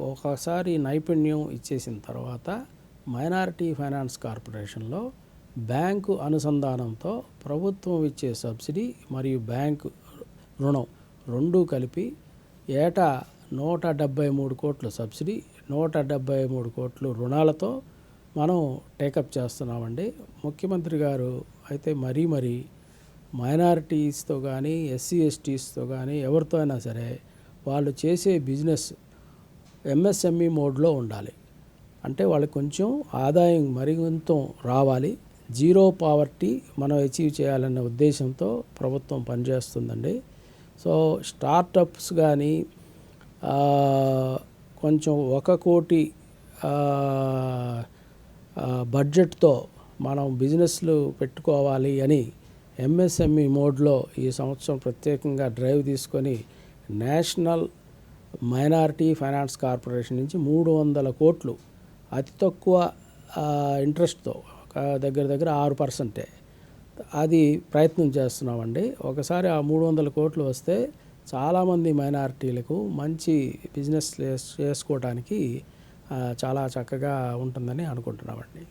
ఒకసారి నైపుణ్యం ఇచ్చేసిన తర్వాత మైనారిటీ ఫైనాన్స్ కార్పొరేషన్లో బ్యాంకు అనుసంధానంతో ప్రభుత్వం ఇచ్చే సబ్సిడీ మరియు బ్యాంకు రుణం రెండూ కలిపి ఏటా నూట డెబ్బై మూడు కోట్లు సబ్సిడీ నూట డెబ్బై మూడు కోట్లు రుణాలతో మనం టేకప్ చేస్తున్నామండి. ముఖ్యమంత్రి గారు అయితే మరీ మరీ మైనారిటీస్తో కానీ ఎస్సీ ఎస్టీస్తో కానీ ఎవరితో అయినా సరే వాళ్ళు చేసే బిజినెస్ ఎంఎస్ఎంఈ మోడ్లో ఉండాలి. అంటే వాళ్ళకి కొంచెం ఆదాయం మరింత రావాలి. జీరో పావర్టీ మనం అచీవ్ చేయాలనే ఉద్దేశంతో ప్రభుత్వం పనిచేస్తుందండి. సో స్టార్టప్స్ కానీ కొంచెం ఒక కోటి బడ్జెట్తో మనం బిజినెస్లు పెట్టుకోవాలి అని ఎంఎస్ఎంఈ మోడ్లో ఈ సంవత్సరం ప్రత్యేకంగా డ్రైవ్ తీసుకొని నేషనల్ మైనారిటీ ఫైనాన్స్ కార్పొరేషన్ నుంచి మూడు వందల కోట్లు అతి తక్కువ ఇంట్రెస్ట్తో ఒక దగ్గర దగ్గర ఆరు పర్సెంటే. అది ప్రయత్నం చేస్తున్నామండి. ఒకసారి ఆ మూడు వందల కోట్లు వస్తే చాలామంది మైనారిటీలకు మంచి బిజినెస్ చేసుకోవడానికి చాలా చక్కగా ఉంటుందని అనుకుంటున్నామండి.